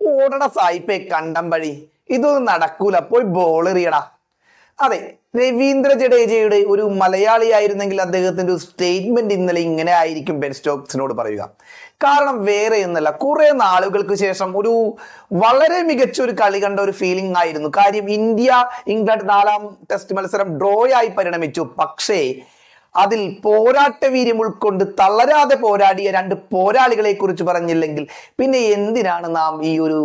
ഓടട സായിപ്പേ കണ്ടമ്പഴി ഇതൊന്നും നടക്കൂല പോയി ബോളെറിയടാ അതെ രവീന്ദ്ര ജഡേജയുടെ ഒരു മലയാളി ആയിരുന്നെങ്കിൽ അദ്ദേഹത്തിന്റെ ഒരു സ്റ്റേറ്റ്മെന്റ് ഇന്നലെ ഇങ്ങനെ ആയിരിക്കും ബെൻ സ്റ്റോക്സിനോട് പറയുക. കാരണം വേറെ ഒന്നല്ല കുറെ നാളുകൾക്ക് ശേഷം ഒരു വളരെ മികച്ച ഒരു കളി കണ്ട ഒരു ഫീലിംഗ് ആയിരുന്നു. കാര്യം ഇന്ത്യ ഇംഗ്ലണ്ട് നാലാം ടെസ്റ്റ് മത്സരം ഡ്രോ ആയി പരിണമിച്ചു. പക്ഷേ അതിൽ പോരാട്ട വീര്യം ഉൾക്കൊണ്ട് തളരാതെ പോരാടിയ രണ്ട് പോരാളികളെ കുറിച്ച് പറഞ്ഞില്ലെങ്കിൽ പിന്നെ എന്തിനാണ് നാം ഈ ഒരു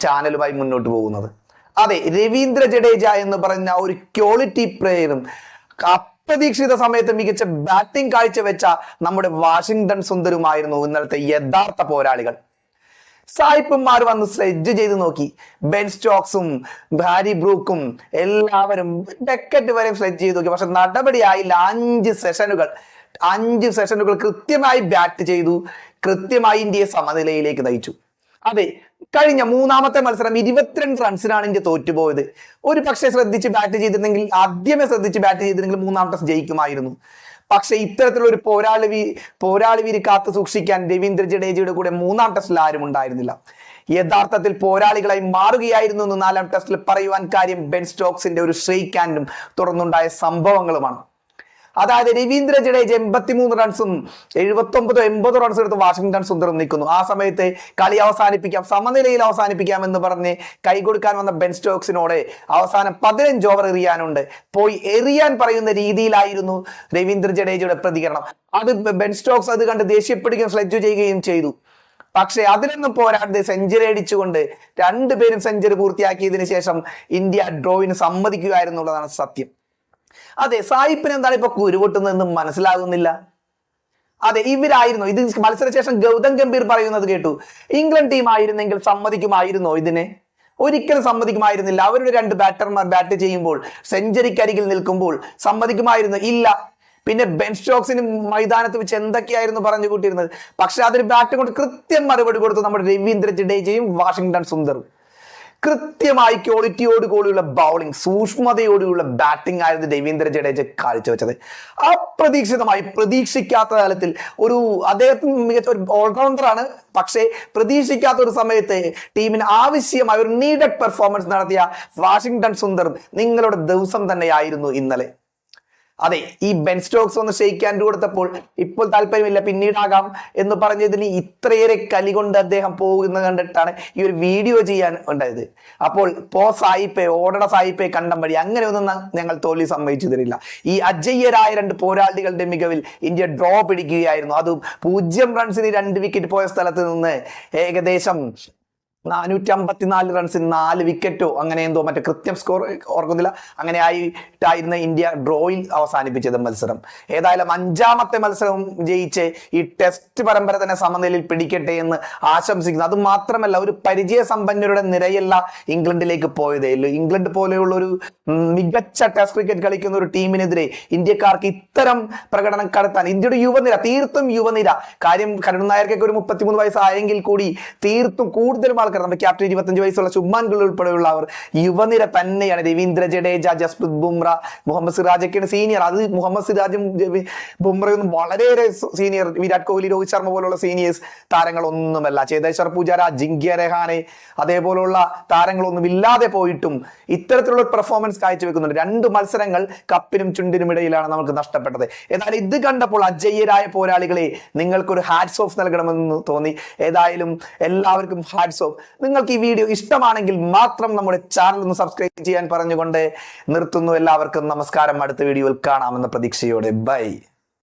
ചാനലുമായി മുന്നോട്ട് പോകുന്നത്? അതെ രവീന്ദ്ര ജഡേജ എന്ന് പറഞ്ഞ ഒരു ക്വാളിറ്റി പ്ലെയറും അപ്രതീക്ഷിത സമയത്ത് മികച്ച ബാറ്റിംഗ് കാഴ്ചവെച്ച നമ്മുടെ വാഷിംഗ്ടൺ സുന്ദരുമായിരുന്നു ഇന്നലത്തെ യഥാർത്ഥ പോരാളികൾ. സായിപ്പന്മാർ വന്ന് സ്ലെഡ്ജ് ചെയ്ത് നോക്കി. ബെൻ സ്റ്റോക്സും ഭാരി ബ്രൂക്കും എല്ലാവരും ഡെക്കറ്റ് വരെ സ്ലെഡ്ജ് ചെയ്ത് നോക്കി. പക്ഷെ നടപടിയായില്ല. അഞ്ച് സെഷനുകൾ അഞ്ച് സെഷനുകൾ കൃത്യമായി ബാറ്റ് ചെയ്തു. കൃത്യമായി ഇന്ത്യയെ സമനിലയിലേക്ക് നയിച്ചു. അതെ കഴിഞ്ഞ മൂന്നാമത്തെ മത്സരം ഇരുപത്തിരണ്ട് റൺസിനാണ് ഇന്ത്യ തോറ്റുപോയത്. ഒരു പക്ഷേ ശ്രദ്ധിച്ച് ബാറ്റ് ചെയ്തിരുന്നെങ്കിൽ ആദ്യമേ ശ്രദ്ധിച്ച് ബാറ്റ് ചെയ്തിരുന്നെങ്കിൽ മൂന്നാമത്തെ ജയിക്കുമായിരുന്നു. പക്ഷെ ഇത്തരത്തിലുള്ള ഒരു പോരാളി വീ പോരാളി വീര് കാത്തു സൂക്ഷിക്കാൻ രവീന്ദ്ര ജഡേജയുടെ കൂടെ മൂന്നാം ടെസ്റ്റിൽ ആരും ഉണ്ടായിരുന്നില്ല. യഥാർത്ഥത്തിൽ പോരാളികളായി മാറുകയായിരുന്നു എന്ന് നാലാം ടെസ്റ്റിൽ പറയുവാൻ കാര്യം ബെൻ സ്റ്റോക്സിന്റെ ഒരു ഷെയ്ക്ക് ഹാൻഡും തുടർന്നുണ്ടായ സംഭവങ്ങളുമാണ്. അതായത് രവീന്ദ്ര ജഡേജ എൺപത്തിമൂന്ന് റൺസും എഴുപത്തി ഒമ്പതോ എൺപതോ റൺസ് എടുത്ത് വാഷിംഗ്ടൺ സുന്ദറും നിൽക്കുന്നു. ആ സമയത്ത് കളി അവസാനിപ്പിക്കാം. സമനിലയിൽ അവസാനിപ്പിക്കാം എന്ന് പറഞ്ഞ് കൈ കൊടുക്കാൻ വന്ന ബെൻ സ്റ്റോക്സിനോട് അവസാനം പതിനഞ്ച് ഓവർ എറിയാനുണ്ട്. പോയി എറിയാൻ പറയുന്ന രീതിയിലായിരുന്നു രവീന്ദ്ര ജഡേജയുടെ പ്രതികരണം. അത് ബെൻ സ്റ്റോക്സ് അത് കണ്ട് ദേഷ്യപ്പെടുകയും സ്ലെഡ്ജ് ചെയ്യുകയും ചെയ്തു. പക്ഷേ അതിനൊന്നും പോരാതെ സെഞ്ചുറി അടിച്ചുകൊണ്ട് രണ്ടുപേരും സെഞ്ചുറി പൂർത്തിയാക്കിയതിനു ശേഷം ഇന്ത്യ ഡ്രോയിന് സമ്മതിക്കുക എന്നുള്ളതാണ് സത്യം. അതെ സായിപ്പിന് എന്താണ് ഇപ്പൊ കുരുപൊട്ടുന്നതെന്ന് മനസ്സിലാകുന്നില്ല. അതെ ഇവരായിരുന്നു. ഇത് മത്സരശേഷം ഗൗതം ഗംഭീർ പറയുന്നത് കേട്ടു. ഇംഗ്ലണ്ട് ടീം ആയിരുന്നെങ്കിൽ സമ്മതിക്കുമായിരുന്നോ ഇതിനെ? ഒരിക്കലും സമ്മതിക്കുമായിരുന്നില്ല. അവരുടെ രണ്ട് ബാറ്റർമാർ ബാറ്റ് ചെയ്യുമ്പോൾ സെഞ്ചുറിക്കരികിൽ നിൽക്കുമ്പോൾ സമ്മതിക്കുമായിരുന്നു. ഇല്ല. പിന്നെ ബെൻ സ്റ്റോക്സിന് മൈതാനത്ത് വെച്ച് എന്തൊക്കെയായിരുന്നു പറഞ്ഞു കൂട്ടിയിരുന്നത് പക്ഷെ അതിന് ബാറ്റ് കൊണ്ട് കൃത്യം മറുപടി കൊടുത്തു നമ്മുടെ രവീന്ദ്ര ജഡേജയും വാഷിങ്ടൺ സുന്ദറും. കൃത്യമായി ക്വാളിറ്റിയോട് കൂടിയുള്ള ബൗളിംഗ് സൂക്ഷ്മതയോടുകൂടിയുള്ള ബാറ്റിംഗ് ആയിരുന്നു രവീന്ദ്ര ജഡേജ കാഴ്ചവെച്ചത്. അപ്രതീക്ഷിതമായി പ്രതീക്ഷിക്കാത്ത തലത്തിൽ ഒരു അദ്ദേഹത്തിന് മികച്ച ഒരു ഓൾറൗണ്ടറാണ് പക്ഷേ പ്രതീക്ഷിക്കാത്ത ഒരു സമയത്ത് ടീമിന് ആവശ്യമായ ഒരു നീഡഡ് പെർഫോമൻസ് നടത്തിയ വാഷിംഗ്ടൺ സുന്ദർ നിങ്ങളുടെ ദിവസം തന്നെയായിരുന്നു ഇന്നലെ. അതെ ഈ ബെൻ സ്റ്റോക്സ് ഒന്ന് ഷെയ്ക്ക് കൊടുത്തപ്പോൾ ഇപ്പോൾ താല്പര്യമില്ല പിന്നീടാകാം എന്ന് പറഞ്ഞതിന് ഇത്രയേറെ കലി കൊണ്ട് അദ്ദേഹം പോകുന്നത് കണ്ടിട്ടാണ് ഈ ഒരു വീഡിയോ ചെയ്യാൻ ഉണ്ടായത്. അപ്പോൾ പോ സായിപ്പേ ഓടണ സായിപ്പേ കണ്ടം വഴി അങ്ങനെയൊന്നും ഞങ്ങൾ തോൽവി സമ്മതിച്ചു തരില്ല. ഈ അജയ്യരായ രണ്ട് പോരാളികളുടെ മികവിൽ ഇന്ത്യ ഡ്രോ പിടിക്കുകയായിരുന്നു. അതും പൂജ്യം റൺസിന് രണ്ട് വിക്കറ്റ് പോയ സ്ഥലത്ത് നിന്ന് ഏകദേശം നാനൂറ്റി അമ്പത്തിനാല് റൺസിന് നാല് വിക്കറ്റോ അങ്ങനെ എന്തോ മറ്റേ കൃത്യം സ്കോർ ഓർക്കുന്നില്ല. അങ്ങനെ ആയിട്ടായിരുന്നു ഇന്ത്യ ഡ്രോയിൽ അവസാനിപ്പിച്ചത് മത്സരം. ഏതായാലും അഞ്ചാമത്തെ മത്സരം ജയിച്ച് ഈ ടെസ്റ്റ് പരമ്പര തന്നെ സമനിലയിൽ പിടിക്കട്ടെ എന്ന് ആശംസിക്കുന്നു. അത് മാത്രമല്ല ഒരു പരിചയ സമ്പന്നരുടെ നിരയല്ല ഇംഗ്ലണ്ടിലേക്ക് പോയതേ ഉള്ളൂ. ഇംഗ്ലണ്ട് പോലെയുള്ള ഒരു മികച്ച ടെസ്റ്റ് ക്രിക്കറ്റ് കളിക്കുന്ന ഒരു ടീമിനെതിരെ ഇന്ത്യക്കാർക്ക് ഇത്തരം പ്രകടനം കടത്താൻ ഇന്ത്യയുടെ യുവനിര തീർത്തും യുവനിര. കാര്യം കരുൺ നായർക്കൊക്കെ ഒരു മുപ്പത്തിമൂന്ന് വയസ്സായെങ്കിൽ കൂടി തീർത്തും കൂടുതലും ആൾക്കാർ നമ്മുടെ ക്യാപ്റ്റൻ ഇരുപത്തഞ്ച് വയസ്സുള്ള ശുഭ്മാൻ ഗുൾ ഉൾപ്പെടെയുള്ള അവർ യുവനിര തന്നെയാണ്. രവീന്ദ്ര ജഡേജ ജസ്പ്രീത് ബുംറ മുഹമ്മദ് സിറാജൊക്കെയാണ് സീനിയർ അത് മുഹമ്മദ് സിറാജും ബുംറയൊന്നും വളരെയേറെ സീനിയർ വിരാട് കോഹ്ലി രോഹിത് ശർമ്മ പോലുള്ള സീനിയേഴ്സ് താരങ്ങളൊന്നുമല്ല. ചേതേശ്വർ പൂജാര ജിങ്കിയ രഹാനെ അതേപോലുള്ള താരങ്ങളൊന്നും ഇല്ലാതെ പോയിട്ടും ഇത്തരത്തിലുള്ള പെർഫോമൻസ് കാഴ്ചവെക്കുന്നുണ്ട്. രണ്ട് മത്സരങ്ങൾ കപ്പിനും ചുണ്ടിനും ഇടയിലാണ് നമുക്ക് നഷ്ടപ്പെട്ടത്. എന്നാൽ ഇത് കണ്ടപ്പോൾ അജയ്യരായ പോരാളികളെ നിങ്ങൾക്കൊരു ഹാറ്റ്സ് ഓഫ് നൽകണമെന്ന് തോന്നി. ഏതായാലും എല്ലാവർക്കും ഹാറ്റ്സ് ഓഫ് നിങ്ങൾക്ക് ഈ വീഡിയോ ഇഷ്ടമാണെങ്കിൽ മാത്രം നമ്മുടെ ചാനൽ ഒന്ന് സബ്സ്ക്രൈബ് ചെയ്യാൻ പറഞ്ഞുകൊണ്ട് നിർത്തുന്നു. എല്ലാവർക്കും നമസ്കാരം. അടുത്ത വീഡിയോയിൽ കാണാമെന്ന പ്രതീക്ഷയോടെ. ബൈ